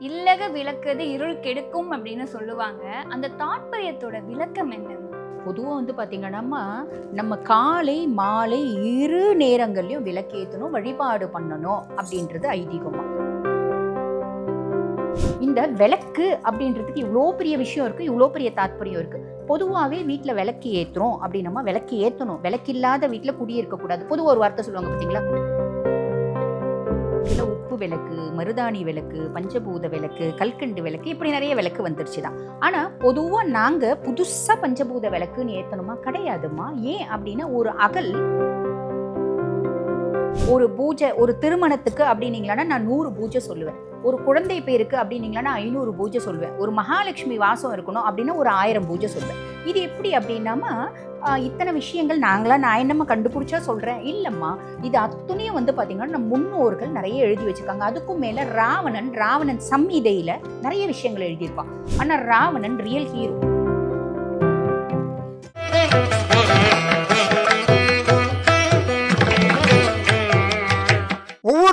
இல்லக விளக்குது இருள் கெடுக்கும் அப்படின்னு சொல்லுவாங்க. அந்த தாற்பயத்தோட விளக்கம் என்ன? பொதுவாக வந்து பார்த்தீங்கன்னா நம்ம காலை மாலை இரு நேரங்கள்லையும் விளக்கேற்றணும் வழிபாடு பண்ணணும் அப்படின்றது ஐதீகமாக இந்த விளக்கு அப்படின்றதுக்கு இவ்வளோ பெரிய விஷயம் இருக்குது இவ்வளோ பெரிய தாத்பரியம் இருக்குது பொதுவாகவே வீட்டில் விளக்கு ஏற்றுறோம் அப்படின்னமா விளக்கு ஏற்றணும் விளக்கு இல்லாத வீட்டில் குடியிருக்கக்கூடாது பொதுவாக ஒரு வார்த்தை சொல்லுவாங்க பார்த்தீங்களா இதில் உப்பு விளக்கு மருதாணி விளக்கு பஞ்சபூத விளக்கு கல்கண்டு விளக்கு இப்படி நிறைய விளக்கு வந்துருச்சு தான் ஆனால் பொதுவாக நாங்கள் புதுசாக பஞ்சபூத விளக்குன்னு ஏற்றணுமா கிடையாதுமா ஏன் அப்படின்னா ஒரு அகல் ஒரு பூஜை ஒரு திருமணத்துக்கு அப்படின்னீங்களா நான் நூறு பூஜை சொல்லுவேன். ஒரு குழந்தை பேருக்கு அப்படின்னீங்களா நான் ஐநூறு பூஜை சொல்லுவேன் ஒரு மகாலட்சுமி வாசம் இருக்கணும் அப்படின்னா ஒரு ஆயிரம் பூஜை சொல்லுவேன் இது எப்படி அப்படின்னாமா இத்தனை விஷயங்கள் நாங்களாம் நான் என்னம்மா கண்டுபிடிச்சா சொல்கிறேன் இல்லைம்மா. இது அத்துணையும் வந்து பார்த்திங்கன்னா நம்ம முன்னோர்கள் நிறைய எழுதி வச்சுருக்காங்க. அதுக்கும் மேலே ராவணன் ராவணன் சம்மிதையில் நிறைய விஷயங்கள் எழுதியிருப்பான். ஆனால் ராவணன் ரியல் ஹீரோ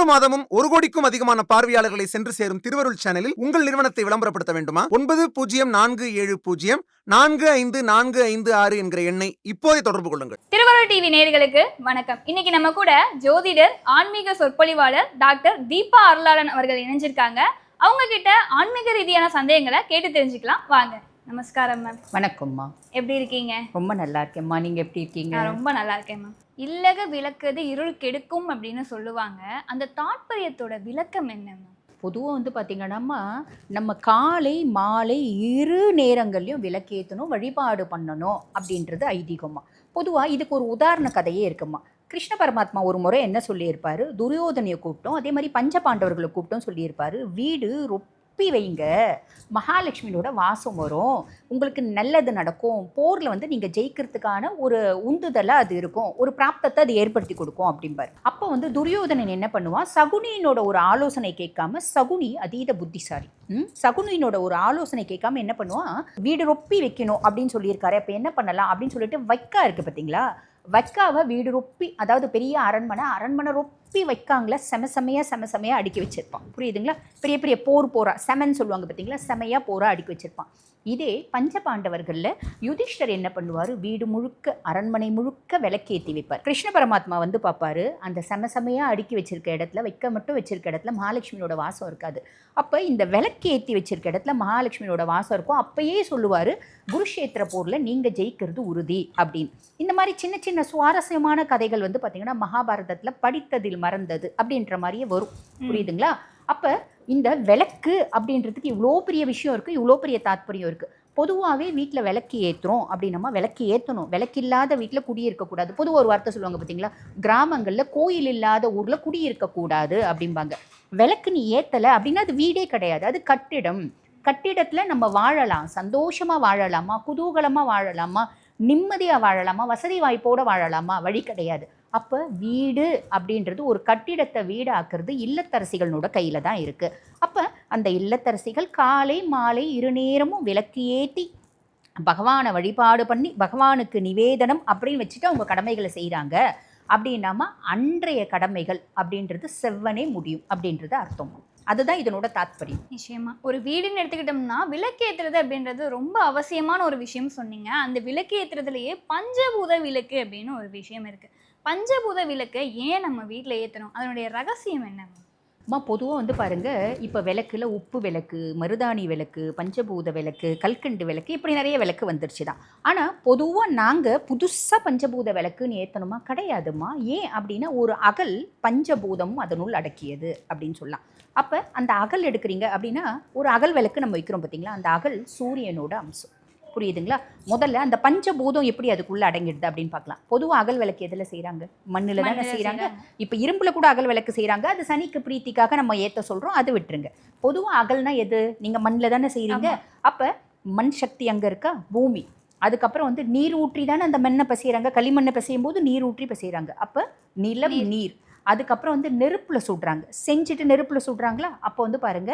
மாதமும் ஒரு கோடிக்கும் அதிகமான பார்வையாளர்களை சென்று சேரும் திருவருள் சேனலில் உங்கள் நிறுவனத்தை விளம்பரப்படுத்த வேண்டுமா? ஒன்பது பூஜ்ஜியம் நான்கு ஏழு பூஜ்ஜியம் நான்கு ஐந்து நான்கு ஐந்து ஆறு என்கிற எண்ணை இப்போதே தொடர்பு கொள்ளுங்கள். திருவருள் டிவி நேர்களுக்கு வணக்கம். இன்னைக்கு நம்ம கூட ஜோதிடர் ஆன்மீக சொற்பொழிவாளர் டாக்டர் தீபா அருளாளன் அவர்கள் இணைஞ்சிருக்காங்க. அவங்க கிட்ட ஆன்மீக ரீதியான சந்தேகங்களை கேட்டு தெரிஞ்சுக்கலாம். வாங்க. நமஸ்காரம் மேம். வணக்கம்மா. எப்படி இருக்கீங்க? ரொம்ப நல்லா இருக்கேம்மா. நீங்கள் எப்படி இருக்கீங்க? நான் ரொம்ப நல்லா இருக்கேன் மேம். இல்லக விளக்குது இருள் கெடுக்கும் அப்படின்னு சொல்லுவாங்க. அந்த தாற்பயத்தோட விளக்கம் என்ன மேம்? பொதுவாக வந்து பார்த்தீங்கன்னா நம்ம காலை மாலை இரு நேரங்கள்லையும் விளக்கேற்றணும் வழிபாடு பண்ணணும் அப்படின்றது ஐதீகமா பொதுவாக இதுக்கு ஒரு உதாரண கதையே இருக்குமா கிருஷ்ண பரமாத்மா ஒரு முறை என்ன சொல்லியிருப்பாரு? துரியோதனையை கூப்பிட்டோம். அதே மாதிரி பஞ்ச பாண்டவர்களை கூப்பிட்டோம் சொல்லியிருப்பாரு. வீடு ஒப்பி வைங்க. மகாலட்சுமியோட வாசம் வரும். உங்களுக்கு நல்லது நடக்கும். போரில் வந்து நீங்கள் ஜெயிக்கிறதுக்கான ஒரு உந்துதலாக அது இருக்கும். ஒரு பிராப்தத்தை அது ஏற்படுத்தி கொடுக்கும் அப்படிம்பார். அப்போ வந்து துரியோதனன் என்ன பண்ணுவான் சகுனியினோட ஒரு ஆலோசனை கேட்காம சகுனி அதீத புத்திசாலி. ம்? சகுனியினோட ஒரு ஆலோசனை கேட்காம என்ன பண்ணுவான் வீடு ரொப்பி வைக்கணும் அப்படின்னு சொல்லியிருக்காரு. அப்போ என்ன பண்ணலாம் அப்படின்னு சொல்லிட்டு வைக்கா இருக்குது பார்த்தீங்களா வைக்காவை வீடு ரொப்பி அதாவது பெரிய அரண்மனை அரண்மனை ரொப்பி வைக்காங்கள செம செமையா செம செமையா அடுக்கி வச்சிருப்பான். புரியுதுங்களா? பெரிய பெரிய போர் போரா செமன்னு சொல்லுவாங்க பார்த்தீங்களா செமையா போரா அடுக்கி வச்சிருப்பான். இதே பஞ்ச பாண்டவர்களில் யுதிஷ்டர் என்ன பண்ணுவார்? வீடு முழுக்க அரண்மனை முழுக்க விளக்கேற்றி வைப்பார். கிருஷ்ண பரமாத்மா வந்து பார்ப்பாரு அந்த செம செமையாக அடுக்கி வச்சிருக்க இடத்துல வைக்க மட்டும் வச்சிருக்க இடத்துல மகாலட்சுமியோட வாசம் இருக்காது. அப்போ இந்த விளக்கேற்றி வச்சிருக்க இடத்துல மகாலட்சுமியோட வாசம் இருக்கும். அப்பயே சொல்லுவார் குருஷேத்திர போரில் நீங்கள் ஜெயிக்கிறது உறுதி அப்படின்னு. இந்த மாதிரி சின்ன சின்ன சுவாரஸ்யமான கதைகள் வந்து பார்த்தீங்கன்னா மகாபாரதத்தில் படித்ததில் மறந்தது அப்படின்ற மாதிரியே வரும். புரியுதுங்களா? அப்போ இந்த விளக்கு அப்படின்றதுக்கு இவ்வளோ பெரிய விஷயம் இருக்குது இவ்வளோ பெரிய தாத்பரியம் இருக்குது பொதுவாகவே வீட்டில் விளக்கு ஏற்றுறோம் அப்படின்னமா விளக்கு ஏற்றணும் விளக்கு இல்லாத வீட்டில் குடியிருக்கக்கூடாது பொதுவாக ஒரு வார்த்தை சொல்லுவாங்க பார்த்தீங்களா கிராமங்களில் கோயில் இல்லாத ஊரில் குடியிருக்கக்கூடாது அப்படிம்பாங்க. விளக்கு நீ ஏற்றலை அப்படின்னா அது வீடே கிடையாது. அது கட்டிடம். கட்டிடத்தில் நம்ம வாழலாம். சந்தோஷமாக வாழலாமா? குதூகலமாக வாழலாமா? நிம்மதியாக வாழலாமா? வசதி வாய்ப்போடு வாழலாமா? வழி கிடையாது. அப்போ வீடு அப்படின்றது ஒரு கட்டிடத்தை வீடாக்குறது இல்லத்தரசிகளோட கையில் தான் இருக்குது அப்போ அந்த இல்லத்தரசிகள் காலை மாலை இரு நேரமும் விளக்கு ஏற்றி பகவானை வழிபாடு பண்ணி பகவானுக்கு நிவேதனம் அப்படின்னு வச்சுட்டு அவங்க கடமைகளை செய்கிறாங்க அப்படின்னாமா அன்றைய கடமைகள் அப்படின்றது செவ்வனே முடியும் அப்படின்றது அர்த்தம். அதுதான் இதனோட தாத்பரியம். நிச்சயமா. ஒரு வீடுன்னு எடுத்துக்கிட்டோம்னா விளக்கேத்துறது அப்படின்றது ரொம்ப அவசியமான ஒரு விஷயம் சொன்னீங்க. அந்த விளக்கேத்துறதுலயே பஞ்சபூத விளக்கு அப்படின்னு ஒரு விஷயம் இருக்குது பஞ்சபூத விளக்கை ஏன் நம்ம வீட்டில் ஏற்றணும் அதனுடைய ரகசியம் என்ன? அம்மா பொதுவாக வந்து பாருங்க இப்போ விளக்கில் உப்பு விளக்கு மருதாணி விளக்கு பஞ்சபூத விளக்கு கல்கண்டு விளக்கு இப்படி நிறைய விளக்கு வந்துருச்சு தான் ஆனால் பொதுவாக நாங்கள் புதுசாக பஞ்சபூத விளக்குன்னு ஏற்றணுமா கிடையாதும்மா. ஏன் அப்படின்னா ஒரு அகல் பஞ்சபூதமும் அதனுள் அடக்கியது அப்படின்னு சொல்லலாம். அப்போ அந்த அகல் எடுக்கிறீங்க அப்படின்னா ஒரு அகல் விளக்கு நம்ம வைக்கிறோம் பார்த்தீங்களா அந்த அகல் சூரியனோட அம்சம். புரியுதுங்களா? முதல்ல அந்த பஞ்சபூதம் எப்படி அதுக்குள்ளே அடங்கிடுது அப்படின்னு பார்க்கலாம். பொதுவாக அகல் விளக்கு எதில் செய்கிறாங்க மண்ணில் தானே செய்கிறாங்க. இப்போ இரும்புல கூட அகல் விளக்கு செய்கிறாங்க அது சனிக்கு பிரீத்திக்காக நம்ம ஏற்ற சொல்கிறோம் அது விட்டுருங்க. பொதுவாக அகல்னா எது? நீங்கள் மண்ணில் தானே செய்கிறீங்க அப்போ மண் சக்தி அங்கே இருக்கா? பூமி. அதுக்கப்புறம் வந்து நீர் ஊற்றி தானே அந்த மண்ணை பசைகிறாங்க களிமண்ணை பசையும் போது நீர் ஊற்றி பசைகிறாங்க அப்போ நிலம் நீர். அதுக்கப்புறம் வந்து நெருப்பில் சுடுறாங்க. செஞ்சுட்டு நெருப்பில் சுடுறாங்களா? அப்போ வந்து பாருங்க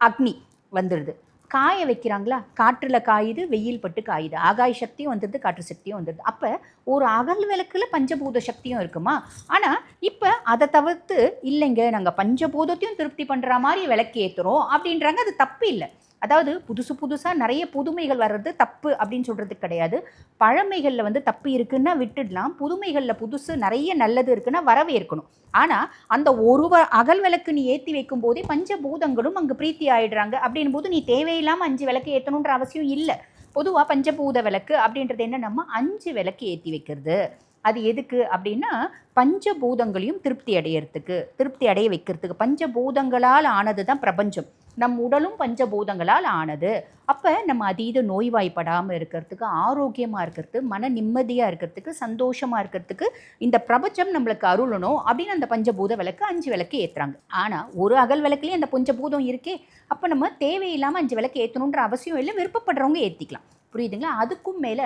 அக்னி வந்துடுது காய வைக்கிறாங்களா? காற்றில் காயுது வெயில் பட்டு காயுது. ஆகாய சக்தியும் வந்துடுது காற்று சக்தியும் வந்துடுது அப்போ ஒரு அகல் விளக்கில் பஞ்சபூத சக்தியும் இருக்குமா? ஆனால் இப்போ அதை தவிர்த்து இல்லைங்க நாங்கள் பஞ்சபூதத்தையும் திருப்தி பண்ணுற மாதிரி விளக்கு ஏற்றுறோம் அப்படின்றாங்க. அது தப்பு இல்லை. அதாவது புதுசு புதுசாக நிறைய புதுமைகள் வர்றது தப்பு அப்படின்னு சொல்கிறது கிடையாது. பழமைகளில் வந்து தப்பு இருக்குன்னா விட்டுடலாம். புதுமைகளில் புதுசு நிறைய நல்லது இருக்குன்னா வரவேற்கணும். ஆனால் அந்த ஒரு வ- அகல் விளக்கு நீ ஏற்றி வைக்கும் போதே பஞ்சபூதங்களும் அங்கே பிரீத்தி ஆயிடுறாங்க. அப்படின் போது நீ தேவையில்லாமல் அஞ்சு விளக்கு ஏற்றணுன்ற அவசியம் இல்லை. பொதுவாக பஞ்சபூத விளக்கு அப்படின்றது என்ன? நம்ம அஞ்சு விளக்கு ஏற்றி வைக்கிறது. அது எதுக்கு அப்படின்னா பஞ்சபூதங்களையும் திருப்தி அடையிறதுக்கு திருப்தி அடைய வைக்கிறதுக்கு. பஞ்சபூதங்களால் ஆனது தான் பிரபஞ்சம். நம் உடலும் பஞ்சபூதங்களால் ஆனது. அப்போ நம்ம அதீத நோய்வாய்ப்படாமல் இருக்கிறதுக்கு ஆரோக்கியமாக இருக்கிறது மன நிம்மதியாக இருக்கிறதுக்கு சந்தோஷமாக இருக்கிறதுக்கு இந்த பிரபஞ்சம் நம்மளுக்கு அருளணும் அப்படின்னு அந்த பஞ்சபூத விளக்கு அஞ்சு விளக்கு ஏற்றுறாங்க ஆனால் ஒரு அகல் விளக்குலேயே அந்த பஞ்சபூதம் இருக்கே. அப்போ நம்ம தேவையில்லாமல் அஞ்சு விளக்கு ஏற்றணுன்ற அவசியம் இல்லை விருப்பப்படுறவங்க ஏற்றிக்கலாம் புரியுதுங்களா? அதுக்கும் மேலே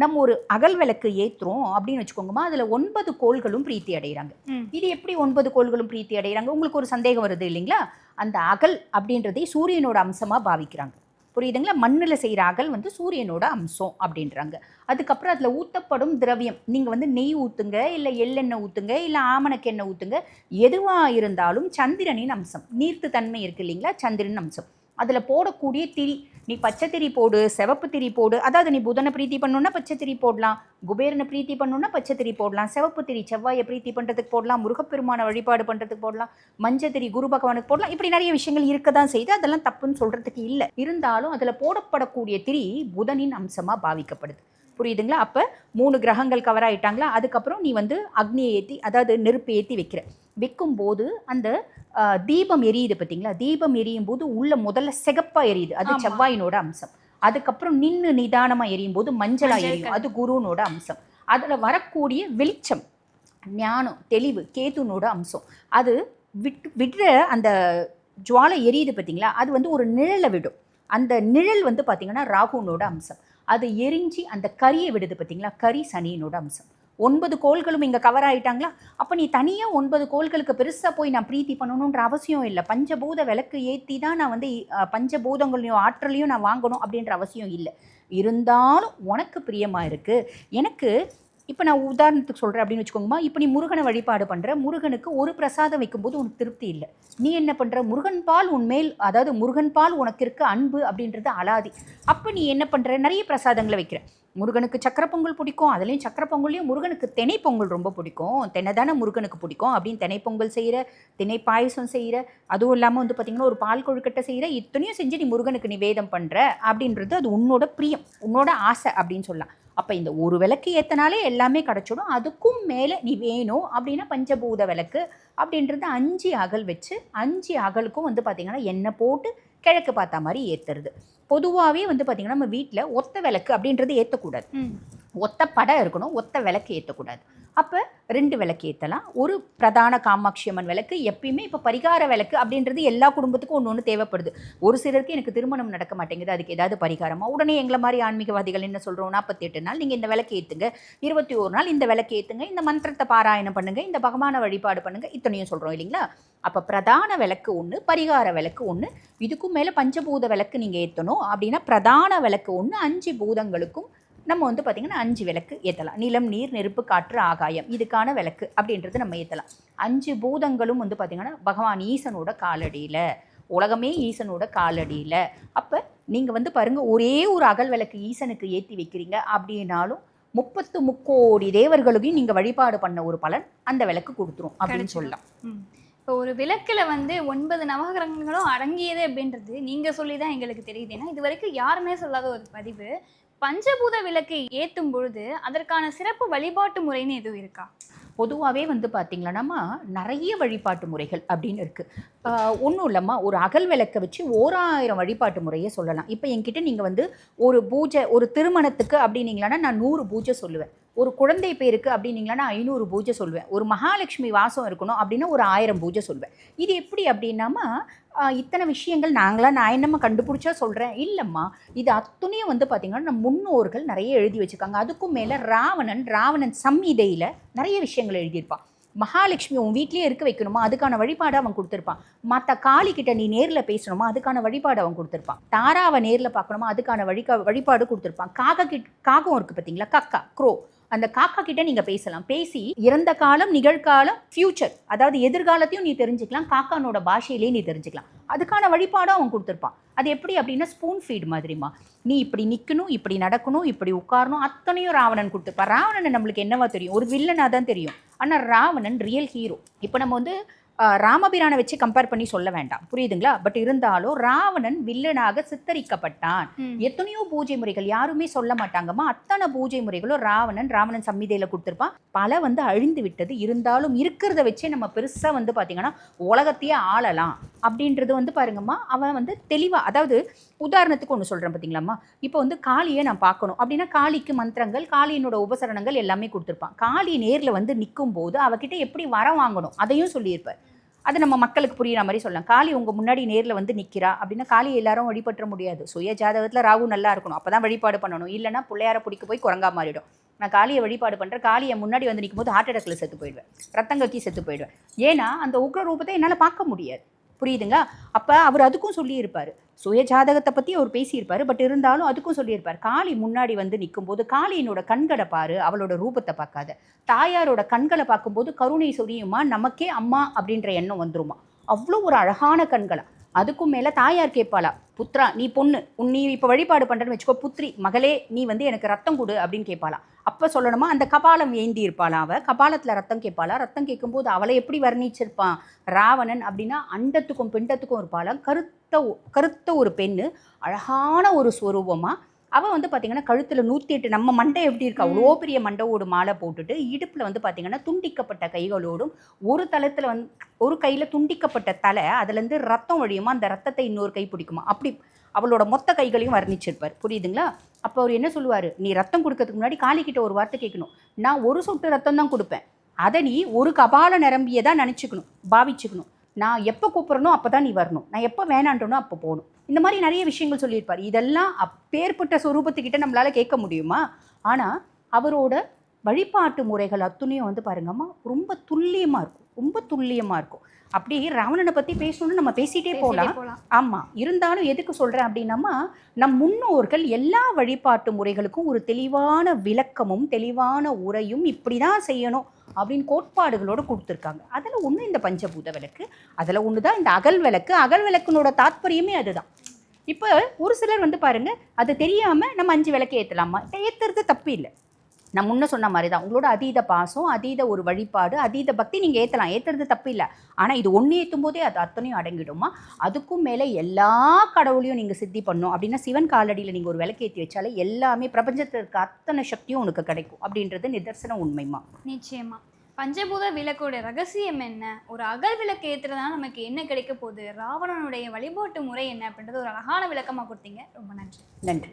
நம்ம ஒரு அகல் விளக்கு ஏற்றுறோம் அப்படின்னு வச்சுக்கோங்கம்மா அதில் ஒன்பது கோள்களும் பிரீத்தி அடைகிறாங்க. இது எப்படி ஒன்பது கோள்களும் பிரீத்தி அடைகிறாங்க? உங்களுக்கு ஒரு சந்தேகம் வருது இல்லைங்களா? அந்த அகல் அப்படின்றதை சூரியனோட அம்சமாக பாவிக்கிறாங்க. புரியுதுங்களா? மண்ணில் செய்கிற அகல் வந்து சூரியனோட அம்சம் அப்படின்றாங்க. அதுக்கப்புறம் அதில் ஊற்றப்படும் திரவியம். நீங்கள் வந்து நெய் ஊற்றுங்க இல்லை எள்ளெண்ணெய் ஊற்றுங்க இல்லை ஆமணக்கு எண்ணெய் ஊற்றுங்க எதுவாக இருந்தாலும் சந்திரனின் அம்சம். நீர்த்து தன்மை இருக்கு இல்லைங்களா? சந்திரன் அம்சம். அதில் போடக்கூடிய திரி. நீ பச்சை திரி போடு சிவப்பு திரி போடு. அதாவது நீ புதனை பிரீத்தி பண்ணணுன்னா பச்சை திரி போடலாம். குபேரனை பிரீத்தி பண்ணணுன்னா பச்சை திரி போடலாம். சிவப்பு திரி செவ்வாயை பிரீத்தி பண்ணுறதுக்கு போடலாம். முருகப்பெருமான வழிபாடு பண்ணுறதுக்கு போடலாம். மஞ்சள் திரி குரு பகவானுக்கு போடலாம். இப்படி நிறைய விஷயங்கள் இருக்க தான் செய்யுது. அதெல்லாம் தப்புன்னு சொல்கிறதுக்கு இல்லை. இருந்தாலும் அதில் போடப்படக்கூடிய திரி புதனின் அம்சமாக பாவிக்கப்படுது. புரியுதுங்களா? அப்போ மூணு கிரகங்கள் கவர் ஆகிட்டாங்களா அதுக்கப்புறம் நீ வந்து அக்னியை ஏற்றி அதாவது நெருப்பு ஏற்றி வைக்கிற. வைக்கும்போது அந்த ஆ, தீபம் எரியுது பார்த்தீங்களா தீபம் எரியும் போது உள்ள முதல்ல சிகப்பா எரியுது. அது. செவ்வாயினோட அம்சம். அதுக்கப்புறம் நின்று நிதானமா எரியும் போது மஞ்சளா மஞ்சள் எரியும். அது குருனோட அம்சம். அதுல வரக்கூடிய வெளிச்சம் ஞானம் தெளிவு கேதுனோட அம்சம். அது விட்டு விடுற அந்த ஜுவாலை எரியுது பார்த்தீங்களா அது வந்து ஒரு நிழலை விடும். அந்த நிழல் வந்து பார்த்தீங்கன்னா ராகுனோட அம்சம். அது எரிஞ்சு அந்த கரியை விடுது பார்த்தீங்களா கரி சனியினோட அம்சம். ஒன்பது கோள்களும் இங்கே கவர் ஆகிட்டாங்களா அப்போ நீ தனியாக ஒன்பது கோள்களுக்கு பெருசாக போய் நான் பிரீத்தி பண்ணணுன்ற அவசியம் இல்லை. பஞ்சபூத விளக்கு ஏற்றி தான் நான் வந்து பஞ்சபூதங்களையும் ஆற்றலையும் நான் வாங்கணும் அப்படின்ற அவசியம் இல்லை. இருந்தாலும் உனக்கு பிரியமாக இருக்குது எனக்கு இப்போ நான் உதாரணத்துக்கு சொல்கிறேன் அப்படின்னு வச்சுக்கோங்கம்மா. இப்போ நீ முருகனை வழிபாடு பண்ணுற முருகனுக்கு ஒரு பிரசாதம் வைக்கும்போது உனக்கு திருப்தி இல்லை. நீ என்ன பண்ணுற முருகன் பால் உன்மேல் அதாவது முருகன் பால் உனக்கு இருக்க அன்பு அப்படின்றது அலாதி. அப்போ நீ என்ன பண்ணுற நிறைய பிரசாதங்களை வைக்கிற. முருகனுக்கு சக்கரை பொங்கல் பிடிக்கும். அதுலேயும் சக்கரை பொங்கல்லையும் முருகனுக்கு தினை பொங்கல் ரொம்ப பிடிக்கும். தினை தானே முருகனுக்கு பிடிக்கும். அப்படின்னு திணை பொங்கல் செய்கிற தினை பாயசம் செய்கிற அதுவும் இல்லாமல் வந்து பார்த்திங்கன்னா ஒரு பால் கொழுக்கட்டை செய்கிற இத்தனையும் செஞ்சு நீ முருகனுக்கு நிவேதம் பண்ணுற அப்படின்றது அது உன்னோட பிரியம் உன்னோட ஆசை அப்படின்னு சொல்லலாம். அப்போ இந்த ஒரு விளக்கு ஏற்றனாலே எல்லாமே கிடச்சிடும். அதுக்கும் மேலே நீ வேணும் அப்படின்னா பஞ்சபூத விளக்கு அப்படின்றது அஞ்சு அகல் வச்சு அஞ்சு அகலுக்கும் வந்து பார்த்திங்கன்னா எண்ணெய் போட்டு கிழக்கு பார்த்தா மாதிரி ஏற்றுறது பொதுவாகவே வந்து பார்த்திங்கன்னா நம்ம வீட்டில் ஒத்த விளக்கு அப்படின்றது ஏற்றக்கூடாது ஒத்த படம் இருக்கணும் ஒத்த விளக்கு ஏற்றக்கூடாது அப்போ ரெண்டு விளக்கு ஏற்றலாம் ஒரு பிரதான காமாட்சி அம்மன் விளக்கு எப்பயுமே இப்போ பரிகார விளக்கு அப்படின்றது எல்லா குடும்பத்துக்கும் ஒன்று ஒன்று தேவைப்படுது. ஒரு சிலருக்கு எனக்கு திருமணம் நடக்க மாட்டேங்குது அதுக்கு ஏதாவது பரிகாரமாக உடனே எங்களை மாதிரி ஆன்மீகவாதிகள் என்ன சொல்கிறோம் நாற்பத்தி எட்டு நாள் நீங்கள் இந்த விளக்கு ஏற்றுங்க இருபத்தி ஒரு நாள் இந்த விளக்கு ஏற்றுங்க இந்த மந்திரத்தை பாராயணம் பண்ணுங்கள் இந்த பகவான வழிபாடு பண்ணுங்கள் இத்தனையும் சொல்கிறோம் இல்லைங்களா? அப்போ பிரதான விளக்கு ஒன்று பரிகார விளக்கு ஒன்று இதுக்கும் மேலே பஞ்சபூத விளக்கு நீங்கள் ஏற்றணும் அப்படின்னா பிரதான விளக்கு ஒன்று அஞ்சு பூதங்களுக்கும் நம்ம வந்து பார்த்திங்கன்னா அஞ்சு விளக்கு ஏற்றலாம் நிலம் நீர் நெருப்பு காற்று ஆகாயம். இதுக்கான விளக்கு அப்படின்றது நம்ம ஏற்றலாம் அஞ்சு பூதங்களும் வந்து பார்த்திங்கன்னா பகவான் ஈசனோட காலடியில் உலகமே ஈசனோட காலடியில். அப்போ நீங்கள் வந்து பாருங்கள் ஒரே ஒரு அகல் விளக்கு ஈசனுக்கு ஏற்றி வைக்கிறீங்க அப்படின்னாலும் முப்பத்து முக்கோடி தேவர்களுக்கும் நீங்கள் வழிபாடு பண்ண ஒரு பலன் அந்த விளக்கு கொடுத்துரும் அப்படின்னு. சொல்லலாம். இப்போ ஒரு விளக்குல வந்து ஒன்பது நவகிரகங்களும் அடங்கியது அப்படின்றது நீங்க சொல்லி தான் எங்களுக்கு தெரியுது. ஏன்னா இது வரைக்கும் யாருமே சொல்லாத ஒரு பதிவு. பஞ்சபூத விளக்கு ஏற்றும் பொழுது அதற்கான சிறப்பு வழிபாட்டு முறைன்னு எதுவும் இருக்கா? பொதுவாகவே வந்து பார்த்தீங்களாம்மா நிறைய வழிபாட்டு முறைகள் அப்படின்னு இருக்குது ஒன்றும் இல்லைம்மா ஒரு அகல் விளக்கை வச்சு ஓராயிரம் வழிபாட்டு முறையை சொல்லலாம். இப்போ என்கிட்ட நீங்கள் வந்து ஒரு பூஜை ஒரு திருமணத்துக்கு அப்படின்னீங்களா நான் நூறு பூஜை சொல்லுவேன். ஒரு குழந்தை பேருக்கு அப்படின்னீங்களா ஐநூறு பூஜை சொல்லுவேன் ஒரு மகாலட்சுமி வாசம் இருக்கணும் அப்படின்னா ஒரு ஆயிரம் பூஜை சொல்லுவேன் இது எப்படி அப்படின்னாமா இத்தனை விஷயங்கள் நாங்களாம் நான் என்னம்மா கண்டுபிடிச்சா சொல்கிறேன் இல்லைம்மா இது அத்துணையும் வந்து பார்த்திங்கன்னா நம்ம முன்னோர்கள் நிறைய எழுதி வச்சுருக்காங்க. அதுக்கும் மேலே ராவணன் ராவணன் சம்மிதையில் நிறைய விஷயங்கள் எழுதியிருப்பான். மகாலட்சுமி உன் வீட்லேயே இருக்க வைக்கணுமா? அதுக்கான வழிபாடு அவன் கொடுத்துருப்பான். மற்ற காளி கிட்ட நீ நேரில் பேசணுமா? அதுக்கான வழிபாடு அவன் கொடுத்துருப்பான். தாராவை நேரில் பார்க்கணுமா? அதுக்கான வழிகா வழிபாடு கொடுத்துருப்பான். காக கிட்ட காகம் இருக்குது பார்த்தீங்களா கக்கா க்ரோ அந்த காக்கா கிட்ட நீங்க பேசலாம். பேசி இறந்த காலம் நிகழ்காலம் ஃபியூச்சர் அதாவது எதிர்காலத்தையும் நீ தெரிஞ்சுக்கலாம் காக்கானோட பாஷையிலேயே நீ தெரிஞ்சுக்கலாம். அதுக்கான வழிபாடும் அவன் கொடுத்துருப்பான். அது எப்படி அப்படின்னா ஸ்பூன் ஃபீட் மாதிரிமா நீ இப்படி நிற்கணும் இப்படி நடக்கணும் இப்படி உட்காரணும் அத்தனையும் ராவணன் கொடுத்துருப்பான். ராவணன் நம்மளுக்கு என்னவா தெரியும்? ஒரு வில்லனாக தான் தெரியும். ஆனால் ராவணன் ரியல் ஹீரோ இப்போ நம்ம வந்து ராமபிரானை வச்சு கம்பேர் பண்ணி சொல்ல வேண்டாம். புரியுதுங்களா? பட் இருந்தாலும் ராவணன் வில்லனாக சித்தரிக்கப்பட்டான். எத்தனையோ பூஜை முறைகள் யாருமே சொல்ல மாட்டாங்கம்மா. அத்தனை பூஜை முறைகளும் ராவணன் ராவணன் சம்மிதையில கொடுத்துருப்பான். பல வந்து அழிந்து விட்டது. இருந்தாலும் இருக்கிறத வச்சே நம்ம பெருசா வந்து பாத்தீங்கன்னா உலகத்தையே ஆளலாம். அப்படின்றது வந்து பாருங்கம்மா அவன் வந்து தெளிவா அதாவது உதாரணத்துக்கு ஒன்று சொல்றேன் பார்த்தீங்களாம்மா இப்போ வந்து காளியை நான் பார்க்கணும். அப்படின்னா காளிக்கு மந்திரங்கள் காளியினோட உபசரணங்கள் எல்லாமே கொடுத்துருப்பான். காளி நேர்ல வந்து நிற்கும் போது அவகிட்ட எப்படி வரம் வாங்கணும்? அதையும் சொல்லியிருப்பார். அது நம்ம மக்களுக்கு புரியுற மாதிரி சொல்லலாம். காளி உங்கள் முன்னாடி நேரில் வந்து நிற்கிறா அப்படின்னா காளி எல்லாரும் வழிபற்ற முடியாது. சுய ஜாதகத்தில் ராகு நல்லா இருக்கணும். அப்போ தான் வழிபாடு பண்ணணும். இல்லைன்னா பிள்ளையார பிடிக்க போய் குரங்கா மாறிடும். நான் காளியை வழிபாடு பண்ணுறேன் காளியை முன்னாடி வந்து நிற்கும் போது ஹார்ட் அட்டாக்கில் செத்து போயிடுவேன். ரத்தங்கக்கி செத்து போயிடுவேன். ஏன்னா அந்த உக்ர ரூபத்தை என்னால் பார்க்க முடியாது. புரியுதுங்களா? அப்போ அவர் அதுக்கும் சொல்லியிருப்பார். சுய ஜாதகத்தை பற்றி அவர் பேசியிருப்பார். பட் இருந்தாலும் அதுக்கும் சொல்லியிருப்பார். காளி முன்னாடி வந்து நிற்கும்போது காளியினோட கண்களை பாரு அவளோட ரூபத்தை பார்க்காத. தாயாரோட கண்களை பார்க்கும்போது கருணை சொரியுமா? நமக்கே அம்மா அப்படின்ற எண்ணம் வந்துருமா? அவ்வளோ ஒரு அழகான கண்களை. அதுக்கும் மேலே தாயார் கேட்பாளா புத்ரா நீ பொண்ணு உன் நீ இப்போ வழிபாடு பண்ணுறேன்னு வச்சுக்கோ புத்ரி மகளே நீ வந்து எனக்கு ரத்தம் கொடு அப்படின்னு கேட்பாளா அப்போ சொல்லணுமா அந்த கபாலம் ஏந்தி இருப்பாளா அவள் கபாலத்தில் ரத்தம் கேட்பாளா ரத்தம் கேட்கும்போது அவளை எப்படி வர்ணிச்சிருப்பான்? ராவணன் அப்படின்னா அண்டத்துக்கும் பிண்டத்துக்கும் இருப்பாளாம். கருத்த கருத்த ஒரு பெண்ணு அழகான ஒரு ஸ்வரூபமாக அவ வந்து பாத்தீங்கன்னா கழுத்துல நூத்தி எட்டு நம்ம மண்டை எப்படி இருக்கு? அவ்வளோ பெரிய மண்டையோடு மாலை போட்டுட்டு இடுப்புல வந்து பாத்தீங்கன்னா துண்டிக்கப்பட்ட கைகளோடும் ஒரு தளத்துல வந்து ஒரு கையில துண்டிக்கப்பட்ட தலை அதுல இருந்து ரத்தம் வழியுமா அந்த ரத்தத்தை இன்னொரு கை பிடிக்குமா? அப்படி அவளோட மொத்த கைகளையும் வர்ணிச்சிருப்பார். புரியுதுங்களா? அப்போ அவர் என்ன சொல்லுவாரு? நீ ரத்தம் கொடுக்கறதுக்கு முன்னாடி காளிக்கிட்ட ஒரு வார்த்தை கேட்கணும். நான் ஒரு சொட்டு ரத்தம் தான் கொடுப்பேன். அதை நீ ஒரு கபால நிரம்பியதா நினச்சிக்கணும் பாவிச்சுக்கணும். நான் எப்போ கூப்பிட்றனோ அப்போ தான் நீ வரணும். நான் எப்போ வேணான்றனோ அப்போ போகணும். இந்த மாதிரி நிறைய விஷயங்கள் சொல்லியிருப்பார். இதெல்லாம் அப்பேற்பட்ட சொரூபத்துக்கிட்ட நம்மளால கேட்க முடியுமா? ஆனால் அவரோட வழிபாட்டு முறைகள் அத்துணையும் வந்து பாருங்கம்மா ரொம்ப துல்லியமாக இருக்கும். ரொம்ப துல்லியமாக இருக்கும். அப்படி ராவணனை பற்றி பேசணும்னு நம்ம பேசிட்டே போகலாம் ஆமாம் இருந்தாலும் எதுக்கு சொல்கிறேன் அப்படின்னம்மா நம் முன்னோர்கள் எல்லா வழிபாட்டு முறைகளுக்கும் ஒரு தெளிவான விளக்கமும் தெளிவான உரையும் இப்படி தான் செய்யணும். அப்படின்னு கோட்பாடுகளோடு கொடுத்துருக்காங்க. அதில் ஒன்று இந்த பஞ்சபூத விளக்கு அதில் ஒன்று தான் இந்த அகல் விளக்கு. அகல் விளக்குனோட தாத்பரியமே அதுதான். இப்போ ஒரு சிலர் வந்து பாருங்கள் அது தெரியாமல் நம்ம அஞ்சு விளக்கு ஏற்றலாமா ஏற்றுறது தப்பு இல்லை நான் முன்ன சொன்ன மாதிரி தான் உங்களோட அதீத பாசம் அதீத ஒரு வழிபாடு அதீத பக்தி நீங்கள் ஏற்றலாம் ஏற்றுறது தப்பு இல்லை ஆனால் இது ஒன்று ஏற்றும் போதே அது அத்தனையும் அடங்கிடுமா? அதுக்கும் மேலே எல்லா கடவுளையும் நீங்கள் சித்தி பண்ணணும். அப்படின்னா சிவன் காலடியில் நீங்கள் ஒரு விளக்கேற்றி வச்சாலே எல்லாமே பிரபஞ்சத்தில் இருக்க அத்தனை சக்தியும் உனக்கு கிடைக்கும். அப்படின்றது நிதர்சன உண்மைமா நிச்சயமா. பஞ்சபூத விளக்கோட ரகசியம் என்ன? ஒரு அகல் விளக்கு ஏத்துறதுனால நமக்கு என்ன கிடைக்க போகுது? ராவணனுடைய வழிபாட்டு முறை என்ன? அப்படின்றது ஒரு அழகான விளக்கமா கொடுத்தீங்க. ரொம்ப நன்றி. நன்றி.